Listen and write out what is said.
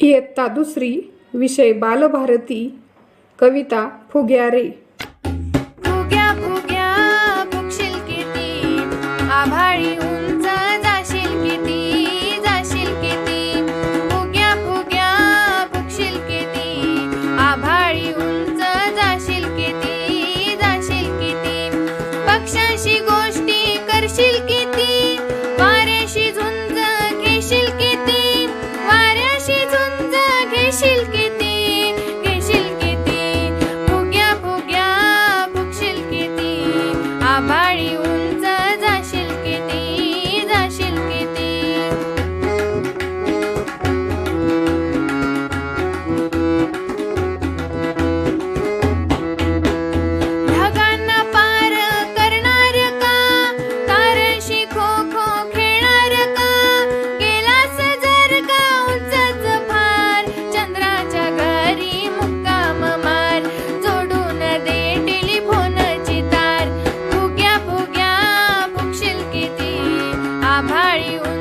इयत्ता दुसरी विषय बालभारती कविता फुग्यारे. फुग्या फुग्या everybody. We're